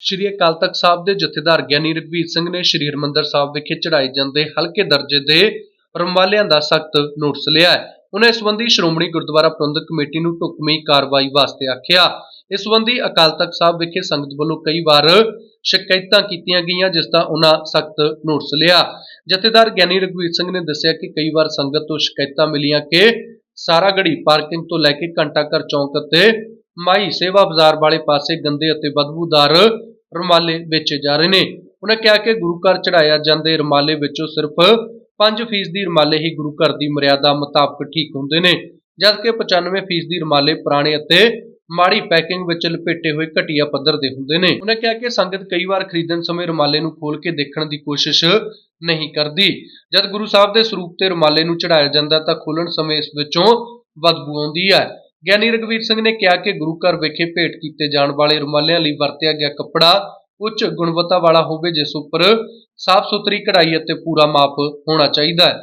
ਸ਼੍ਰੀ ਅਕਾਲ ਤਖਤ ਸਾਹਿਬ ਦੇ ਜਥੇਦਾਰ ਗਿਆਨੀ ਰਘਵੀਰ ਸਿੰਘ ਨੇ ਸ਼੍ਰੀ ਹਰਿਮੰਦਰ ਸਾਹਿਬ ਵਿਖੇ ਚੜਾਏ ਜਾਂਦੇ ਹਲਕੇ ਦਰਜੇ ਦੇ ਰੁਮਾਲਿਆਂ ਦਾ ਸਖਤ ਨੋਟਿਸ ਲਿਆ ਹੈ। ਉਹਨਾਂ ਇਸ ਸੰਬੰਧੀ ਸ਼੍ਰੋਮਣੀ ਗੁਰਦੁਆਰਾ ਪ੍ਰਬੰਧਕ ਕਮੇਟੀ ਨੂੰ ਢੁਕਵੀਂ ਕਾਰਵਾਈ ਵਾਸਤੇ ਆਖਿਆ। ਇਸ ਸੰਬੰਧੀ ਅਕਾਲ ਤਖਤ ਸਾਹਿਬ ਵਿਖੇ ਸੰਗਤ ਵੱਲੋਂ ਕਈ ਵਾਰ ਸ਼ਿਕਾਇਤਾਂ ਕੀਤੀਆਂ ਗਈਆਂ, ਜਿਸ ਦਾ ਉਹਨਾਂ ਸਖਤ ਨੋਟਿਸ ਲਿਆ। ਜਥੇਦਾਰ ਗਿਆਨੀ ਰਘਵੀਰ ਸਿੰਘ ਨੇ ਦੱਸਿਆ ਕਿ ਕਈ ਵਾਰ ਸੰਗਤ ਤੋਂ ਸ਼ਿਕਾਇਤਾਂ ਮਿਲੀਆਂ ਕਿ ਸਾਰਾਗੜੀ ਪਾਰਕਿੰਗ ਤੋਂ ਲੈ ਕੇ ਘੰਟਾ ਘਰ ਚੌਂਕ ਅਤੇ ਮਾਈ ਸੇਵਾ ਬਾਜ਼ਾਰ ਵਾਲੇ ਪਾਸੇ ਗੰਦੇ ਅਤੇ ਬਦਬੂਦਾਰ ਰੁਮਾਲੇ ਵੇਚੇ ਜਾ ਰਹੇ ਨੇ। ਉਹਨਾਂ ਕਿਹਾ ਕਿ ਗੁਰੂ ਘਰ ਚੜਾਇਆ ਜਾਂਦੇ ਰੁਮਾਲੇ ਵਿੱਚੋਂ ਸਿਰਫ 5% ਦੀ ਰੁਮਾਲੇ ਹੀ ਗੁਰੂ ਘਰ ਦੀ ਮਰਿਆਦਾ ਮੁਤਾਬਕ ਠੀਕ ਹੁੰਦੇ ਨੇ, ਜਦਕਿ 95% ਦੀ ਰੁਮਾਲੇ ਪੁਰਾਣੇ ਅਤੇ ਮਾੜੀ ਪੈਕਿੰਗ ਵਿੱਚ ਲਪੇਟੇ ਹੋਏ ਘਟੀਆ ਪੱਧਰ ਦੇ ਹੁੰਦੇ ਨੇ। ਉਹਨਾਂ ਕਿਹਾ ਕਿ ਸੰਗਤ ਕਈ ਵਾਰ ਖਰੀਦਣ ਸਮੇਂ ਰੁਮਾਲੇ ਨੂੰ ਖੋਲ ਕੇ ਦੇਖਣ ਦੀ ਕੋਸ਼ਿਸ਼ ਨਹੀਂ ਕਰਦੀ। ਜਦ ਗੁਰੂ ਸਾਹਿਬ ਦੇ ਸਰੂਪ ਤੇ ਰੁਮਾਲੇ ਨੂੰ ਚੜਾਇਆ ਜਾਂਦਾ ਤਾਂ ਖੋਲਣ ਸਮੇਂ ਇਸ ਵਿੱਚੋਂ ਬਦਬੂ ਆਉਂਦੀ ਹੈ। ਗਿਆਨੀ ਰਘਵੀਰ ਸਿੰਘ ਨੇ ਕਿਹਾ ਕਿ ਗੁਰੂ ਘਰ ਵਿਖੇ ਭੇਟ ਕੀਤੇ ਜਾਣ ਵਾਲੇ ਰੁਮਾਲਿਆਂ ਲਈ ਵਰਤਿਆ ਗਿਆ ਕੱਪੜਾ ਉੱਚ ਗੁਣਵੱਤਾ ਵਾਲਾ ਹੋਵੇ, ਜਿਸ ਉੱਪਰ ਸਾਫ਼ ਸੁਥਰੀ ਕਢਾਈ ਅਤੇ ਪੂਰਾ ਮਾਪ ਹੋਣਾ ਚਾਹੀਦਾ ਹੈ।